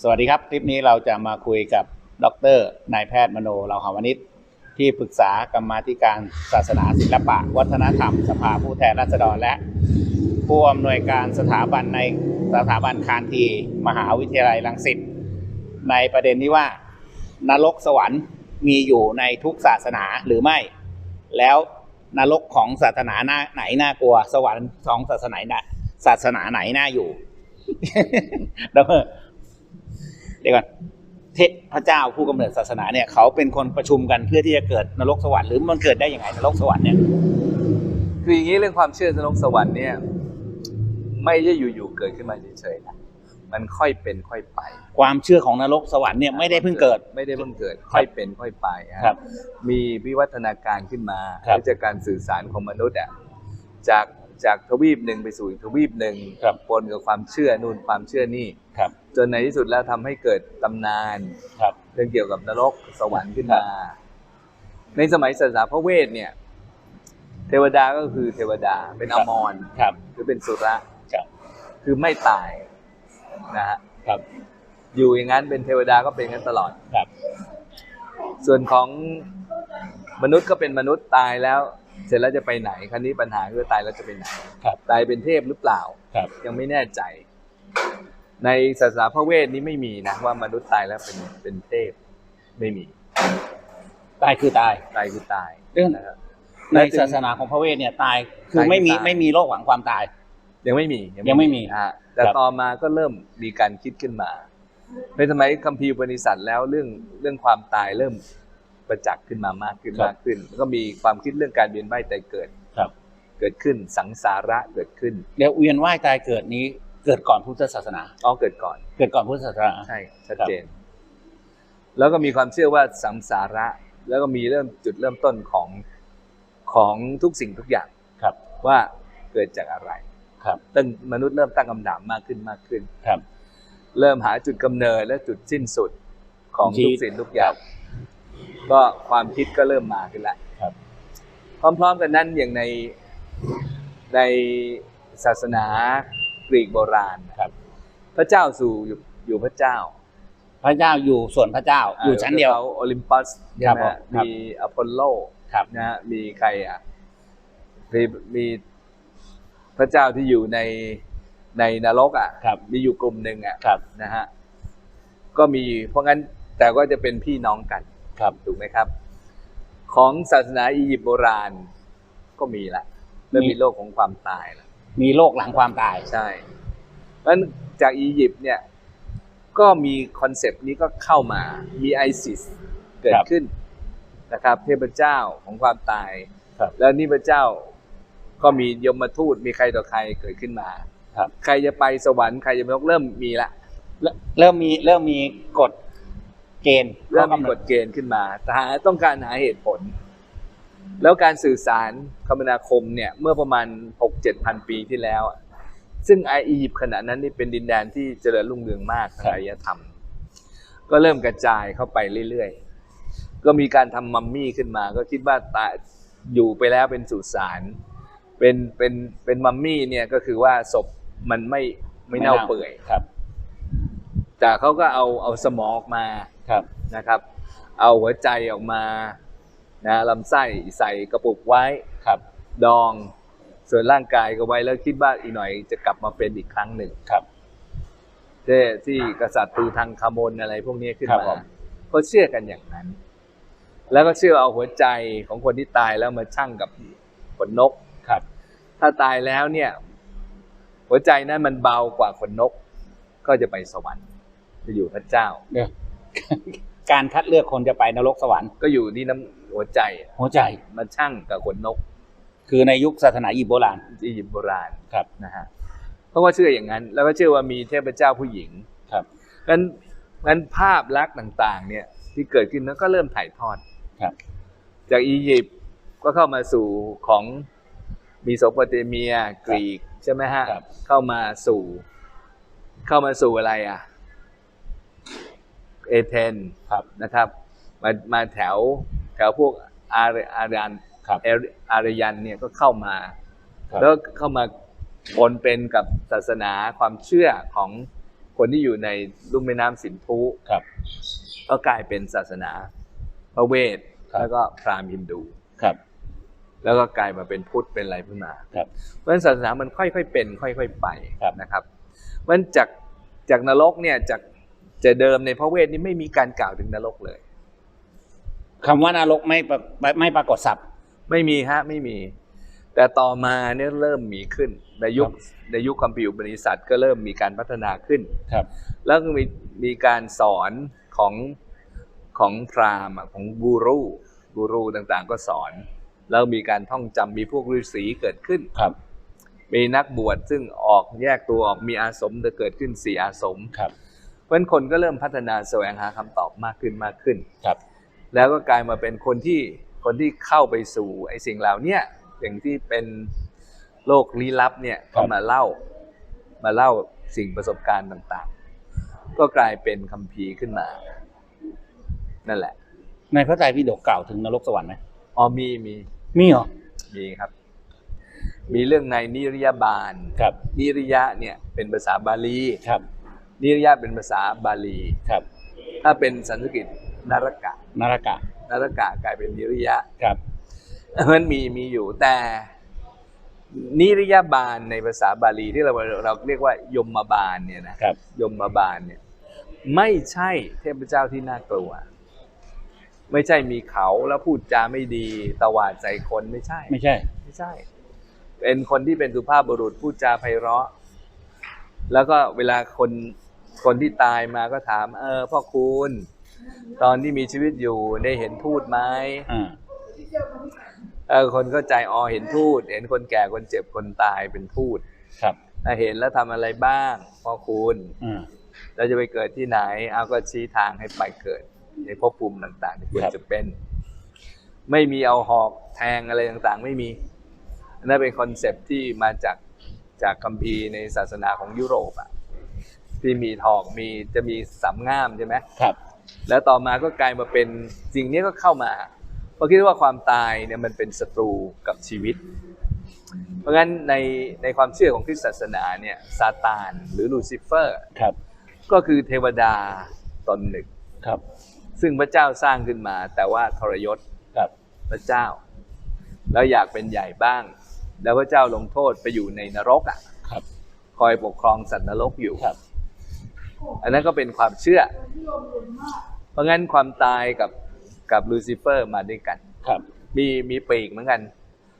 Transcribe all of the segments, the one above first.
สวัสดีครับ คลิปนี้เราจะมาคุยกับดรนายแพทย์มโนเราหาวนิชที่ปรึกษากรรมาธิการศาสนาศิลปะ วัฒนธรรม สภาผู้แทนราษฎรและ ผู้อำนวยการสถาบันในสถาบันคานทีมหาวิทยาลัยรังสิตในประเด็นที่ว่านรกสวรรค์มีอยู่ในทุกศาสนาหรือไม่ แล้วนรกของศาสนาหน้าไหนน่ากลัว สวรรค์ของศาสนาไหนศาสนาไหนน่าอยู่แล้ว เดี๋ยวก่อนเทพพระเจ้าผู้กำเนิดศาสนาเนี่ยเขาเป็นคนประชุมกันเพื่อที่จะเกิดนรกสวรรค์หรือมันเกิดได้ยังไงนรกสวรรค์เนี่ยคืออย่างนี้เรื่องความเชื่อนรกสวรรค์เนี่ยไม่ใช่อยู่ๆเกิดขึ้นมาเฉยๆนะมันค่อยเป็นค่อยไป ความเชื่อของนรกสวรรค์เนี่ยไม่ได้เพิ่งเกิด ไม่ได้เพิ่งเกิด ค่อยเป็นค่อยไปฮะครับ มีวิวัฒนาการขึ้นมาครับจากการสื่อสารของมนุษย์อะจาก จากทวีปหนึ่งไปสู่อีกทวีปหนึ่งครับปนกับความเชื่อนู่นความเชื่อนี่ครับ จนในที่สุดแล้วทำให้เกิดตำนานครับเรื่องเกี่ยวกับนรกสวรรค์ขึ้นมา ในสมัยศาสนาพระเวทเนี่ย เทวดาก็คือเทวดาเป็นอมรครับหรือเป็นสุระครับคือไม่ตายนะฮะครับ อยู่อย่างนั้นเป็นเทวดาก็เป็นอย่างนั้นตลอดครับ ส่วนของมนุษย์ก็เป็นมนุษย์ตายแล้ว เสร็จแล้วจะไปไหนครั้นี้ปัญหาคือตายแล้วจะไปไหนครับตายเป็นเทพหรือเปล่าครับยังไม่แน่ใจ ในศาสนาพระเวทนี้ไม่มีนะว่ามนุษย์ตายแล้วเป็นเป็นเทพไม่มี ตายคือตายตายคือตายเรื่องนะครับ ในศาสนาของพระเวทเนี่ยตายคือไม่มีตายคือตายไม่มีโรคหวังความตาย ยังไม่มียังไม่มีฮะแต่ครับ ต่อมาก็เริ่มมีการคิดขึ้นมา ในสมัยคัมภีร์อุปนิสัตแล้วเรื่องเรื่องความตายเริ่ม ประจักษ์ขึ้นมามากขึ้นมากขึ้น แล้วก็มีความคิดเรื่องการเวียนว่ายตายเกิดครับ เกิดขึ้นสังสาระเกิดขึ้นแล้วเวียนว่ายตายเกิดนี้ เกิดก่อนพุทธศาสนาอ๋อเกิดก่อน เกิดก่อนพุทธศาสนาใช่ชัดเจน แล้วก็มีความเชื่อว่าสังสาระ แล้วก็มีเริ่มจุดเริ่มต้นของของทุกสิ่งทุกอย่างครับ ว่าเกิดจากอะไรครับตั้งมนุษย์เริ่มตั้งคำถามมากขึ้นมากขึ้นครับ เริ่มหาจุดกำเนิดและจุดสิ้นสุดของชีทุวิกตสิ่งทุกอย่าง ก็ความคิดก็เริ่มมาขึ้นแล้วครับพร้อม ๆ กันนั้นอย่างในในศาสนากรีกโบราณครับ พระเจ้าสู่อยู่อยู่พระเจ้า พระเจ้าอยู่ส่วนพระเจ้า อยู่ชั้นเดียวโอลิมปัสใช่ไหมครับผมครับมีอพอลโลครับนะฮะมีใครอะมีมีพระเจ้าที่อยู่ในในนรกอะครับมีอยู่กลุ่มหนึ่งอะครับนะฮะก็มีเพราะงั้นแต่ก็จะเป็นพี่น้องกัน ครับถูกไหมครับ ของศาสนาอียิปต์โบราณก็มีละเริ่มมีมีโลกของความตายละมีโรคหลังความตายใช่เพราะฉะนั้นจากอียิปต์เนี่ย ก็มีคอนเซปต์นี้ก็เข้ามา มีไอซิสเกิดครับขึ้นนะครับ เทพเจ้าของความตายครับแล้วนี่พระเจ้าก็มียมทูตมีใครต่อใครเกิดขึ้นมาครับ ใครจะไปสวรรค์ใครจะไปนรกเริ่มมีละเริ่มเริ่มมีเริ่มมีกฎ เกณฑ์เริ่มมีข้อกำหนกฎเกณฑ์ขึ้นมาแต่หาต้องการหาเหตุผล แล้วการสื่อสารคมนาคมเนี่ยเมื่อประมาณหกเจ็ดพันปีที่แล้วอะซึ่งไออียิปต์ขณะนั้นนี่เป็นดินแดนที่เจริญรุ่งเรืองมากทางอารยธรรม ก็เริ่มกระจายเข้าไปเรื่อยๆ ก็มีการทำมัมมี่ขึ้นมา ก็คิดว่าตายอยู่ไปแล้วเป็นสุสานเป็นเป็นเป็นมัมมี่เนี่ยก็คือว่าศพมันไม่ไม่เน่าเปื่อยครับ แต่เขาก็เอาเอาสมองออกมา ครับนะครับ เอาหัวใจออกมานะลำไส้ใส่กระปุกไว้ครับ ดอง ส่วนร่างกายก็ไว้แล้วคิดว่าอีกหน่อยจะกลับมาเป็นอีกครั้งหนึ่งครับที่ที่กษัตริย์ตูทังคามนอะไรพวกนี้ขึ้นครับมาผมเขาเชื่อกันอย่างนั้น แล้วก็เชื่อเอาหัวใจของคนที่ตายแล้วมาชั่งกับขนนกครับ ถ้าตายแล้วเนี่ย หัวใจนั้นมันเบากว่าขนนก ก็จะไปสวรรค์จะอยู่พระเจ้าเดี๋ยว การคัดเลือกคนจะไปนรกสวรรค์ก็อยู่ที่น้ำหัวใจหัวใจมาชั่งกับขนนก คือในยุคศาสนาอียิปต์โบราณอียิปต์โบราณครับนะฮะเพราะว่าเชื่ออย่างนั้น แล้วก็เชื่อว่ามีเทพเจ้าผู้หญิงครับงั้นงั้นภาพลักษณ์ต่าง ๆ เนี่ยที่เกิดขึ้นนั้นก็เริ่มถ่ายทอดครับ จากอียิปต์ก็เข้ามาสู่ของมีโสโปเตเมียกรีกใช่ไหมฮะครับเข้ามาสู่ เข้ามาสู่อะไรอะ เอเธนครับนะครับ มามาแถวแถวพวกอารอารยันครับเอรอารยันเนี่ยก็เข้ามาครับแล้วเข้ามาปนเป็นกับศาสนาความเชื่อของคนที่อยู่ในลุ่มแม่น้ำสินธุครับก็กลายเป็นศาสนาพระเวทครับแล้วก็พราหมณ์ฮินดูครับ แล้วก็กลายมาเป็นพุทธเป็นอะไรขึ้นมาครับเพราะฉะนั้นศาสนามันค่อยๆเป็น ค่อย ๆ ไปครับนะครับเพราะฉะนั้นจากจากนรกเนี่ยจาก จะเดิมในพระเวทนี่ไม่มีการกล่าวถึงนรกเลยคำว่านรกไม่ปรไม่ไม่ปรากฏศัพท์ ไม่มีฮะไม่มี แต่ต่อมาเนี่ยเริ่มมีขึ้น ในยุคครับในยุคคัมภีร์อุปนิสัตก็เริ่มมีการพัฒนาขึ้นครับ แล้วก็มีมีการสอนของของพราหมณ์อะของกูรูกูรูต่างๆ ก็สอน แล้วมีการท่องจำมีพวกฤาษีเกิดขึ้นครับมีนักบวชซึ่งออกแยกตัวออกมีอาสมจะเกิดขึ้นสี่อาสมครับเพ ราะฉะนั้นคนก็เริ่มพัฒนาแสวงหาคำตอบมากขึ้นมากขึ้นครับ แล้วก็กลายมาเป็นคนที่คนที่เข้าไปสู่ไอ้สิ่งเหล่าเนี้ยอย่างที่เป็นโลกลี้ลับเนี่ยครัก็บมาเล่ามาเล่าสิ่งประสบการณ์ต่างๆ ก็กลายเป็นคัมภีร์ขึ้นมา นั่นแหละ ในพระไตรปิฎกกล่าวถึงนรกสวรรค์ไหมอ๋อมีมีมีเหรอมีครับ มีเรื่องในนิริยบาลครับ นิริยะเนี่ยเป็นภาษาบาลีครับ นิริยะเป็นภาษาบาลี ครับ ถ้าเป็นสันสกฤตนรกะนรกะนรกะกลายเป็นนิริยะครับมันมีมีอยู่แต่นิริยบาลในภาษาบาลีที่เราเราเรียกว่ายมบาลเนี่ยนะครับ ยมบาลเนี่ย ไม่ใช่เทพเจ้าที่น่ากลัว ไม่ใช่มีเขาแล้วพูดจาไม่ดีตวาดใส่คนไม่ใช่ ไม่ใช่ ไม่ใช่ เป็นคนที่เป็นสุภาพบุรุษพูดจาไพเราะ แล้วก็เวลาคน คนที่ตายมาก็ถาม เออพ่อคุณ ตอนที่มีชีวิตอยู่ได้เห็นทูตไหมอ่าเออคนเข้าใจอ๋อเห็นทูต เห็นคนแก่คนเจ็บคนตายเป็นทูตครับถ้าเห็นแล้วทำอะไรบ้างพ่อคุณอ่าเราจะไปเกิดที่ไหน เอาก็ชี้ทางให้ไปเกิดในภพภูมิต่างๆที่ควรครับจะเป็น ไม่มีเอาหอกแทงอะไรต่างๆ ไม่มีอันนั้นเป็นคอนเซปต์ที่มาจากจากคัมภีร์ในศาสนาของยุโรปอะ ที่มีหอกมีจะมีสามง่ามใช่ไหมครับ แล้วต่อมาก็กลายมาเป็นสิ่งนี้ก็เข้ามาเพราะคิดว่าความตายเนี่ยมันเป็นศัตรูกับชีวิต เพราะงั้นในในความเชื่อของคริสตศาสนาเนี่ยซาตานหรือลูซิเฟอร์ครับ ก็คือเทวดาตนหนึ่งครับ ซึ่งพระเจ้าสร้างขึ้นมา แต่ว่าทรยศครับพระเจ้า แล้วอยากเป็นใหญ่บ้าง แล้วพระเจ้าลงโทษไปอยู่ในนรกอะครับคอยปกครองสัตว์นรกอยู่ครับ อันนั้นก็เป็นความเชื่อ เพราะงั้นความตายกับกับลูซิเฟอร์มาด้วยกัน ครับ มีมีปีกเหมือนกัน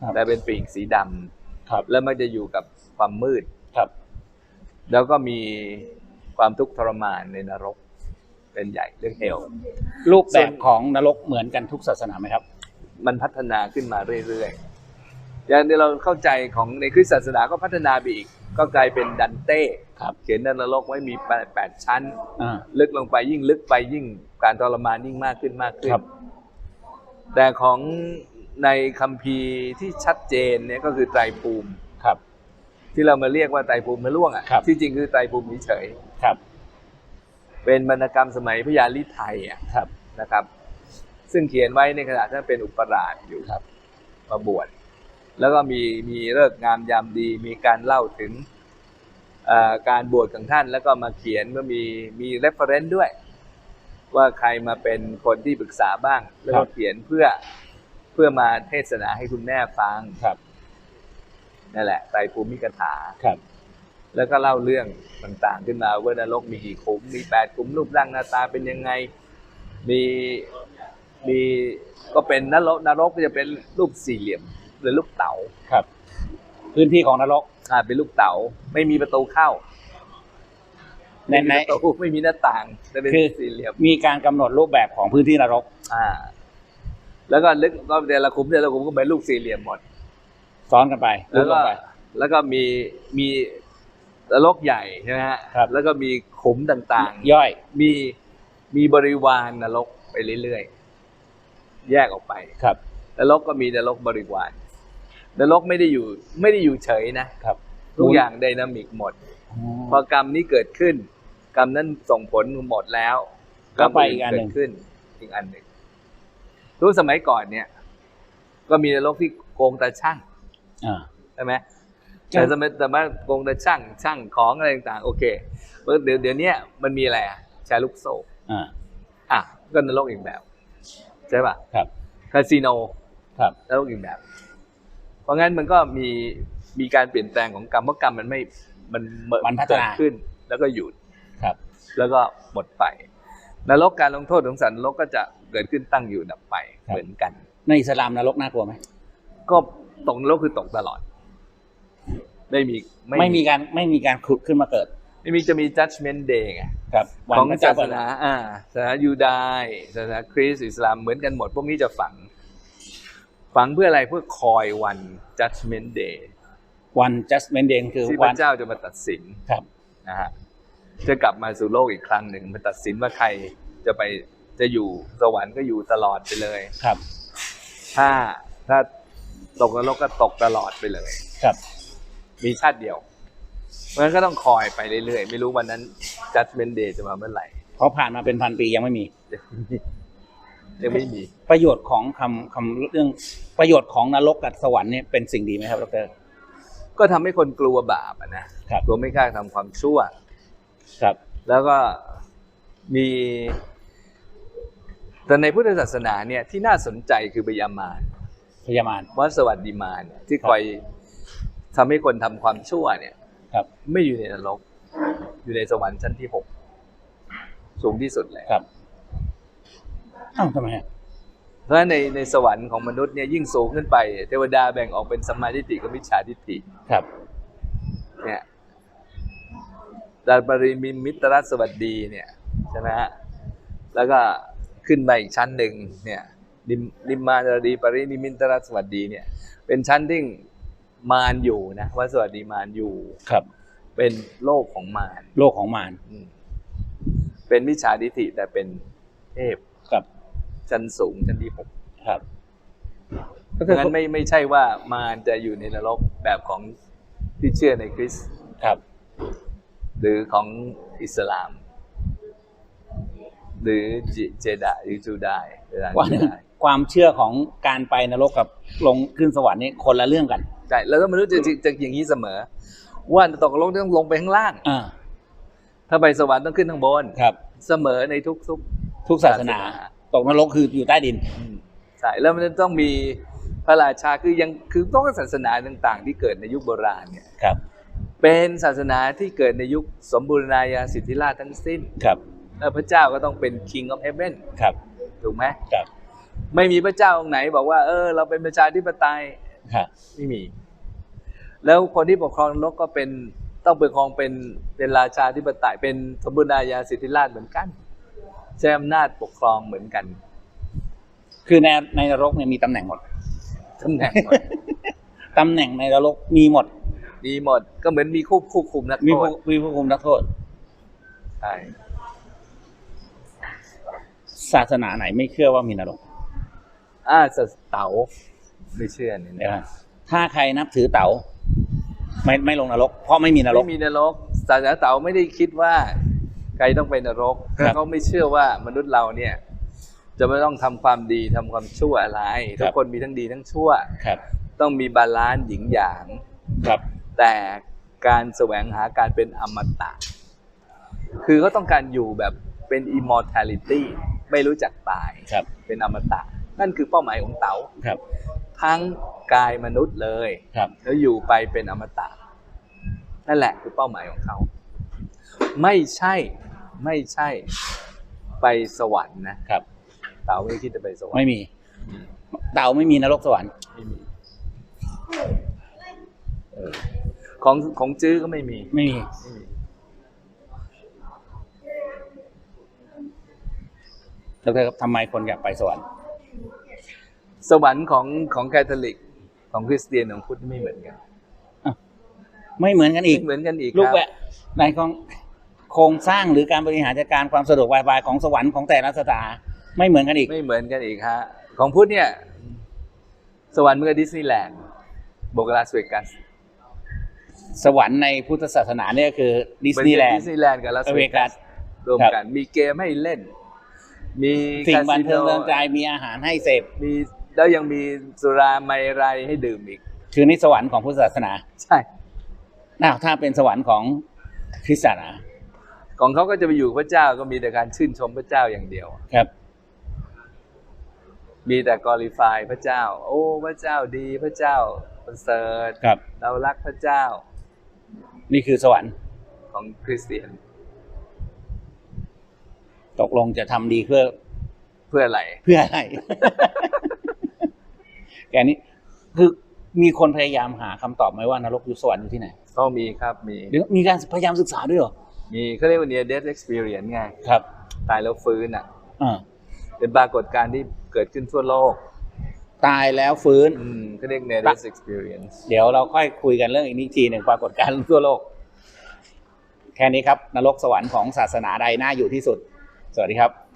ครับแต่เป็นปีกสีดำครับ แล้วมันจะอยู่กับความมืดครับ แล้วก็มีความทุกข์ทรมานในนรก เป็นใหญ่เรื่องเฮลรูปส่แบวนบของนรกเหมือนกันทุกศาสนาไหมครับ มันพัฒนาขึ้นมาเรื่อยๆอย่างที่เราเข้าใจของในคริสตศาสนาก็พัฒนาไปอีก ก็กลายเป็นดันเต้ ครับเขียนในนรกไว้มีแปดแปดชั้นอ่าลึกลงไปยิ่งลึกไปยิ่งการทรมานยิ่งมากขึ้นมากขึ้นครับแต่ของในคัมภีร์ที่ชัดเจนเนี่ยก็คือไตรภูมิครับ ที่เรามาเรียกว่าไตรภูมิมะล่วงอะครับที่จริงคือไตรภูมิเฉยครับๆเป็นวรรณกรรมสมัยพญาลิไทยอะครับนะครับ ซึ่งเขียนไว้ในขณะที่เป็นอุปราชอยู่ครับมาบวชแล้วก็มีมีเลิกษ์งามยามดีมีการเล่าถึงเอ่อ การบวชของท่านแล้วก็มาเขียนว่ามีมี reference ด้วย ว่าใครมาเป็นคนที่ปรึกษาบ้าง แล้วครัก็บเขียนเพื่อเพื่อมาเทศนาให้คุณแม่ฟังครับนั่นแหละไตรภูมิกถาครับ แล้วก็เล่าเรื่องต่างๆ ขึ้นมาว่านรกมีกี่ขุมมีแปดขุมรูปร่างหน้าตาเป็นยังไงมีมีก็เป็นนรกนรกก็จะเป็นรูปสี่เหลี่ยมหรือลูกเต๋าครับ พื้นที่ของนรกอ่าเป็นลูกเต๋าไม่มีประตูเข้าในไม่ในมีประตูไม่มีหน้าต่างจะเป็นคือสี่เหลี่ยมมีการกำหนดรูปแบบของพื้นที่นรก อ่า แล้วก็ลึกก็แต่ละขุมแต่ละขุมก็เป็นลูกสี่เหลี่ยมหมด ซ้อนกันไปแล้วก็รูปไปแล้วก็มีมีนรกใหญ่ใช่ไหมฮะครับ แล้วก็มีขุมต่างย่อยๆมีมีบริวารนรกไปเรื่อยๆ แยกออกไป ครับ นรกก็มีนรกบริวาร นรกไม่ได้อยู่ไม่ได้อยู่เฉยนะครับ ทุกอย่างไดนามิกหมดอ๋อพอกรรมนี้เกิดขึ้น กรรมนั้นส่งผลหมดแล้วก็ไปอีกอันหนึ่งเกิดขึ้นอีกอันหนึ่งรู้สมัยก่อนเนี่ย ก็มีนรกที่โกงตาช่างอ่าใช่ไหมใช่แต่สมัยแต่ว่าโกงตาช่าง ช่างของอะไรต่างๆโอเคเดี๋ยวเดี๋ยวเนี้ยมันมีอะไรอะแชร์ลูกโซ่อ่าอะก็นรกอีกแบบ ใช่ป่ะครับคาสิโนครับนรกอีกแบบ เพราะงั้นมันก็มีมีการเปลี่ยนแปลงของกรรมเพราะกรรมมันไม่มันเมื่อมันพัฒเกิดนาขึ้น แล้วก็หยุดครับ แล้วก็หมดไปนรกการลงโทษของสัตว์นรกก็จะเกิดขึ้นตั้งอยู่ดับไปเหมือนกัน ในอิสลามนรกน่ากลัวไหมก็ตกนรกคือตกตลอด ไม่มีไม่มีการไม่มีการขุดขึ้นมาเกิดไม่มีจะมี judgment day ไงครับวันของพระเจ้ศาสเปิดนาอ่าศาสนายูดาห์ศาสนาคริสต์อิสลามเหมือนกันหมด พวกนี้จะฝัง ฝังเพื่ออะไรเพื่อคอยวัน judgment day วัน judgment day คือที่พวัระนเจ้าจะมาตัดสินครับนะฮะจะกลับมาสู่โลกอีกครั้งหนึ่งมาตัดสินว่าใครจะไปจะอยู่สวรรค์ก็อยู่ตลอดไปเลย ครับถ้าถ้าตกนรกก็ตกตลอดไปเลย ครับมีชาติเดียวเพราะฉะนั้นก็ต้องคอยไปเรื่อยๆ ไม่รู้วันนั้น judgment day จะมาเมื่อไหร่ เพราะผ่านมาเป็นพันปียังไม่มี ยังไม่มี ประโยชน์ของคำคำเรื่องประโยชน์ของนรกกับสวรรค์เนี่ยเป็นสิ่งดีไหมครับดร ก็ทำให้คนกลัวบาปอะนะครับกลัวไม่กล้าทำความชั่ว ครับ แล้วก็มี แต่ในพุทธศาสนาเนี่ยที่น่าสนใจคือพยามารพยามารวัดสวัสดิมารเนี่ยที่คอยทำให้คนทำความชั่วเนี่ยครับ ไม่อยู่ในนรก อยู่ในสวรรค์ชั้นที่หกสูงที่สุดเลยครับ อ้าวทำไมฮะเพราะฉะนั้นในในสวรรค์ของมนุษย์เนี่ยยิ่งสูงขึ้นไป เทวดาแบ่งออกเป็นสัมมาทิฏฐิกับมิจฉาทิฏฐิครับ เนี่ยดาปริมิมิตรสวัสดีเนี่ยใช่ไหมฮะแล้วก็ขึ้นไปอีกชั้นหนึ่งเนี่ยนิมนิมมานดีปรินิมิตรสวัสดีเนี่ย เป็นชั้นที่มารอยู่นะว่าสวัสดีมารอยู่ครับ เป็นโลกของมารโลกของมารอืมเป็นมิจฉาทิฏฐิแต่เป็นเทพครับ ชั้นสูงชั้นที่หกครับก็เพคือราะงั้นไม่ไม่ใช่ว่ามารจะอยู่ในนรกแบบของที่เชื่อในคริสต์ครับ หรือของอิสลาม หรือเจเจดาหรือจูดายหรืออะไรว่าจูดายความเชื่อของการไปนรกกับลงขึ้นสวรรค์นี่คนละเรื่องกันใช่แล้วก็มนุษย์จะจะจะอย่างนี้เสมอ ว่าตกลงต้องลงไปข้างล่างอ่าถ้าไปสวรรค์ต้องขึ้นข้างบนครับ เสมอในทุกทุกทุกศาสนาศาสนา ตกนรกคืออยู่ใต้ดินอืมใช่แล้วมันจะต้องมีพระราชาคือยังคือต้องศาสนาต่าง ๆ ที่เกิดในยุคโบราณเนี่ยครับ เป็นศาสนาที่เกิดในยุคสมบูรณาญาสิทธิราชทั้งสิ้นครับแล้วพระเจ้าก็ต้องเป็น King of Heaven ครับถูกไหมครับ ไม่มีพระเจ้าองค์ไหนบอกว่า เออ เราเป็นประชาธิปไตยครับไม่มี แล้วคนที่ปกครองนรกก็เป็นต้องปกครองเป็นเป็นราชาธิปไตยเป็นสมบูรณาญาสิทธิราชเหมือนกัน ใช้อำนาจปกครองเหมือนกันคือในในนรกเนี่ยมีตำแหน่งหมดตำแหน่งหมดตำแหน่งในนรกมีหมด มีหมด ก็เหมือนมีควบควบคุมนักมีโทผู้ษมีผู้คุมนักโทษใช่ศาสนาไหนไม่เชื่อว่ามีนรก อ่าสเต๋าไม่เชื่อเนี่ยเดี๋ยวนะถ้าใครนับถือเต๋า ไม่ไม่ลงนรก เพราะไม่มีนรก ไม่มีนรกศาสนาเต๋าไม่ได้คิดว่าใค รต้องไปนรกครับ เขาไม่เชื่อว่ามนุษย์เราเนี่ย จะไม่ต้องทำความดีทำความชั่วอะไรครับทุกคนมีทั้งดีทั้งชั่ว ครับ ต้องมีบาลานซ์หญิงหยาง ครับ แต่การแสวงหาการเป็นอมตะ คือเขาต้องการอยู่แบบเป็น immortality ไม่รู้จักตาย ครับ เป็นอมตะ นั่นคือเป้าหมายของเต๋าครับ ทั้งกายมนุษย์เลย ครับ แล้วอยู่ไปเป็นอมตะ นั่นแหละคือเป้าหมายของเขา ไม่ใช่ ไม่ใช่ไปสวรรค์นะครับ เต๋าไม่คิดจะไปสวรรค์ไม่มี เต๋าไม่มีนรกสวรรค์ไม่มีเออของของจื้อก็ไม่มีไม่มี ไม่มีแล้วครับทำไมคนอยากไปสวรรค์ สวรรค์ของของแคทอลิก ของคริสเตียนของพุทธไม่เหมือนกันไม่เหมือนกันอีกไม่เหมือนกันอีกรูปครับแบบในของ โครงสร้างหรือการบริหารจัดการความสะดวกสบายของสวรรค์ของแต่ละสถานไม่เหมือนกันอีก ไม่เหมือนกันอีกฮะของพุทธเนี่ย สวรรค์มันก็ดิสนีย์แลนด์โบกลาสเวกัสสวรรค์ในพุทธศาสนาเนี่ยคือดิสนีย์แลนดิด์สนีย์แลนด์กับลาสเวเวกักัสสรวมกัน มีเกมให้เล่น มีสิ่งบันคาสิโเทิงเริงใจมีอาหารให้เสพมีแล้วยังมีสุราไมรัยให้ดื่มอีก คือนี่สวรรค์ของพุทธศาสนา ใช่อ้าวถ้าเป็นสวรรค์ของคริสตศาสนา ของเขาก็จะไปอยู่กับพระเจ้าก็มีแต่การชื่นชมพระเจ้าอย่างเดียว ครับ มีแต่กอริฟายพระเจ้า โอ้ พระเจ้าดีพระเจ้าประเสริฐครับ เรารักพระเจ้า นี่คือสวรรค์ของคริสเตียน ตกลงจะทำดีเพื่อเพื่ออะไร เพื่ออะไร แกนี้คือมีคนพยายามหาคำตอบไหมว่านรกอยู่สวรรค์อยู่ที่ไหน ก็มีครับมีหรือมีการพยายามศึกษาด้วยเหรอ มีเขาเรียกว่า near death experience ไงครับ ตายแล้วฟื้นอะอ่าเป็นปรากฏการณ์ที่เกิดขึ้นทั่วโลก ตายแล้วฟื้น อืมเขาเรียก near death experience เดี๋ยวเราค่อยคุยกันเรื่องอีกนิดทีหนึ่งปรากฏการณ์ทั่วโลก แค่นี้ครับ นรกสวรรค์ของศาสนาใดน่าอยู่ที่สุด สวัสดีครับ